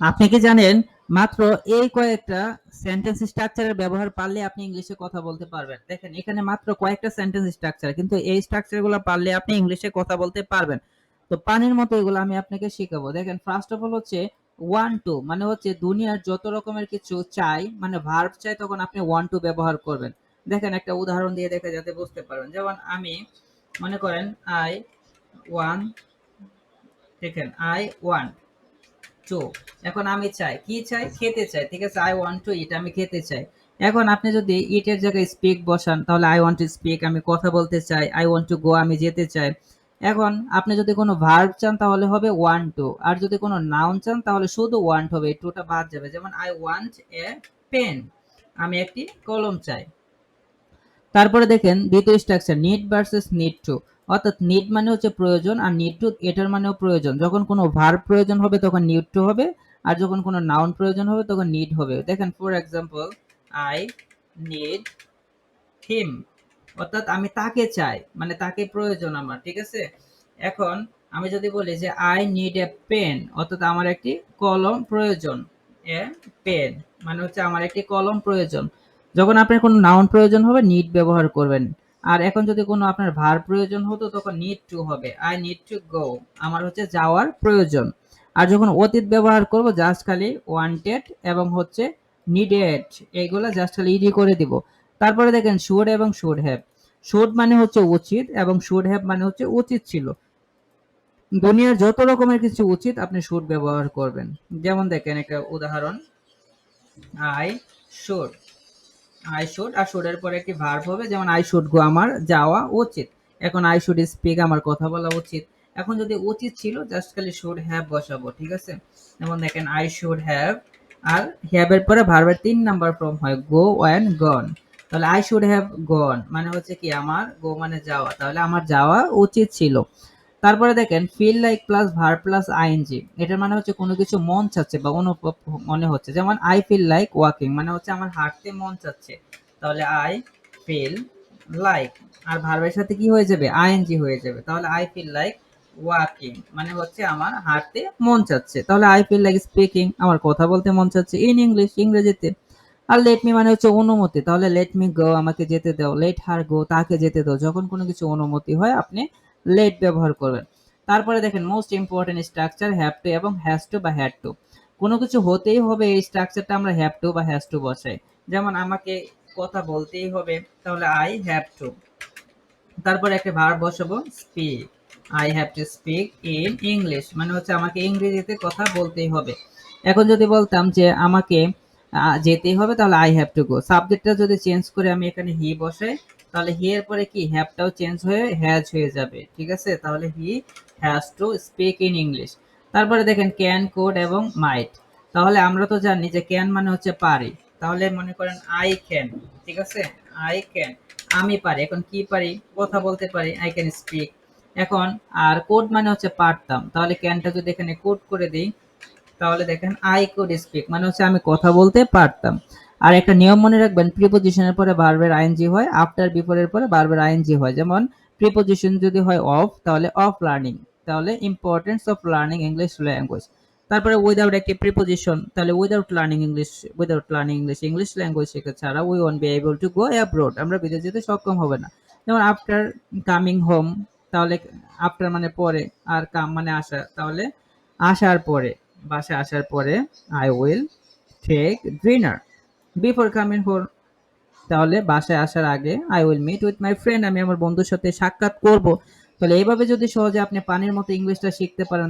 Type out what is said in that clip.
আপনি কি জানেন, মাত্র এই কয়েকটা সেন্টেন্স স্ট্রাকচারের ব্যবহার পারলে আপনি ইংলিশে কথা বলতে পারবেন। দেখেন, এখানে মাত্র কয়েকটা সেন্টেন্স স্ট্রাকচার কিন্তু এই স্ট্রাকচারগুলো পারলে আপনি ইংলিশে কথা বলতে পারবেন। তো পানির মতো এগুলো আমি আপনাকে শেখাবো। দেখেন ফার্স্ট অফ অল হচ্ছে ওয়ান টু মানে হচ্ছে দুনিয়ার যত রকমের কিছু চাই মানে ভার্ব চাই, তখন আপনি ওয়ান টু ব্যবহার করবেন। দেখেন, একটা উদাহরণ দিয়ে দেখে যাতে বুঝতে পারবেন। যেমন আমি, মনে করেন আই ওয়ান দেখেন আই ওয়ান টু এখন আমি চাই, কি চাই? খেতে চাই, ঠিক আছে? আই ওয়ান্ট টু ইট আমি খেতে চাই। এখন আপনি যদি ইটের জায়গায় স্পিক বসান, তাহলে আই ওয়ান্ট টু স্পিক আমি কথা বলতে চাই আই ওয়ান্ট টু গো আমি যেতে চাই। এখন আপনি যদি কোনো ভার্ব চান, তাহলে হবে ওয়ান টু আর যদি কোনো নাউন চান, তাহলে শুধু ওয়ান্ট হবে টুটা বাদ যাবে। যেমন আই ওয়ান্ট এ পেন আমি একটি কলম চাই। তারপরে দেখেন, দ্বিতীয় structure need versus need to অর্থাৎ নিড মানে হচ্ছে প্রয়োজন আর নিড টু এটার মানেও প্রয়োজন। যখন কোনো ভার প্রয়োজন হবে, তখন নিড টু হবে। আর যখন কোনো নাউন প্রয়োজন হবে, তখন নিড হবে। দেখেন for example I need him অর্থাৎ আমি তাকে চাই মানে তাকে প্রয়োজন আমার, ঠিক আছে? এখন আমি যদি বলি যে আই নিড এ পেন অর্থাৎ আমার একটি কলম প্রয়োজন, এ পেন মানে হচ্ছে আমার একটি কলম প্রয়োজন। যখন আপনার কোনো নাউন প্রয়োজন হবে নিড ব্যবহার করবেন। আর এখন যদি কোনো আপনার ভার প্রয়োজন হতো তখন নিড টু হবে। আই নিড টু গো আমার হচ্ছে যাওয়ার প্রয়োজন। আর যখন অতীত ব্যবহার করব জাস্ট খালি ওয়ান্টেড এবং হচ্ছে নিডেড এইগুলো জাস্ট খালি ইডি করে দিব। তারপরে দেখেন শুড এবং শুড হ্যাভ শুড মানে হচ্ছে উচিত এবং শুড হ্যাভ মানে হচ্ছে উচিত ছিল। দুনিয়ার যত রকমের কিছু উচিত আপনি শুড ব্যবহার করবেন। যেমন দেখেন একটা উদাহরণ। আই শুড আই শুড আর শুডের পরে একটি ভার্ব হবে, যেমন আই শুড গো আমার যাওয়া উচিত। এখন আই শুড স্পিক আমার কথা বলা উচিত। এখন যদি উচিত ছিল জাস্ট খালি শুড হ্যাভ বসাবো, ঠিক আছে? যেমন দেখেন আই শুড হ্যাভ আর হ্যাভ এর পরে ভার্বের তিন নাম্বার ফর্ম হয় গো অ্যান্ড গন তাহলে আই শুড হ্যাভ গন মানে হচ্ছে কি, আমার গো মানে যাওয়া। তাহলে আমার যাওয়া উচিত ছিল। তারপরে দেখেন feel like plus verb plus I N G এটার মানে হচ্ছে কোনো কিছু মন চাচ্ছে বা অনুভব মনে হচ্ছে। যেমন আই ফিল লাইক ওয়াকিং মানে হচ্ছে আমার হাঁটতে মন চাচ্ছে। তাহলে আই ফিল লাইক আর ভার্বের সাথে কি হয়ে যাবে? আইএনজি হয়ে যাবে। তাহলে আই ফিল লাইক ওয়াকিং মানে হচ্ছে আমার হাঁটতে মন চাচ্ছে। তাহলে আই ফিল লাইক স্পিকিং আমার কথা বলতে মন চাচ্ছে ইন ইংলিশ ইংরেজিতে। আর লেট মি মানে হচ্ছে অনুমতি। তাহলে লেট মি গো আমাকে যেতে দাও লেট হার গো তাকে যেতে দাও। যখন কোনো কিছু অনুমতি হয়, আপনি লেট ব্যবহার করবেন। তারপরে দেখেন most important structure have to এবং হ্যাজ টু বা হ্যাড টু কোনো কিছু হতেই হবে এই স্ট্রাকচারটা আমরা হ্যাভ টু বা হ্যাজ টু বসাই। যেমন আমাকে কথা বলতেই হবে, তাহলে আই হ্যাভ টু তারপরে একটা ভার্ব বসাবো speak I have to speak in English মানে হচ্ছে আমাকে ইংরেজিতে কথা বলতেই হবে। এখন যদি বলতাম যে আমাকে যেতেই হবে, তাহলে আই হ্যাভ টু গো সাবজেক্টটা যদি চেঞ্জ করে আমি এখানে হি বসাই তাহলে হি এর পরে কি? হ্যাভটাও চেঞ্জ হয়ে হ্যাজ হয়ে যাবে, ঠিক আছে? তাহলে he has to speak in English তারপরে দেখেন ক্যান কোড এবং মাইট তাহলে আমরা তো জানি যে ক্যান মানে হচ্ছে পারি। তাহলে মনে করেন আই ক্যান ঠিক আছে? আই ক্যান আমি পারি। এখন কি পারি? কথা বলতে পারি আই ক্যান স্পিক এখন আর কোড মানে হচ্ছে পারতাম। তাহলে ক্যানটা যদি এখানে কোড করে দিই, তাহলে দেখেন আই কোড স্পিক মানে হচ্ছে আমি কথা বলতে পারতাম। আর একটা নিয়ম মনে রাখবেন প্রিপোজিশনের পরে বারবার আইএনজি হয় আফটার বিফোরের পরে বারবার আইএনজি হয়। যেমন প্রিপোজিশন যদি হয় অফ তাহলে অফ লার্নিং তাহলে importance of learning English language তারপরে উইদাউট একটি প্রিপোজিশন তাহলে without learning English without learning English English language শেখা ছাড়া we want be able to go abroad আমরা বিদেশ যেতে সক্ষম হবে না। যেমন আফটার কামিং হোম তাহলে আফটার মানে পরে, আর কাম মানে আসা, তাহলে আসার পরে, বাসায় আসার পরে I will take dinner before coming home তাহলে বাসায় আসার আগে I will meet with my friend আমি আমার বন্ধুর সাথে সাক্ষাৎ করব। তাহলে এইভাবে যদি সহজে আপনি পানির মতো ইংলিশটা শিখতে পারেন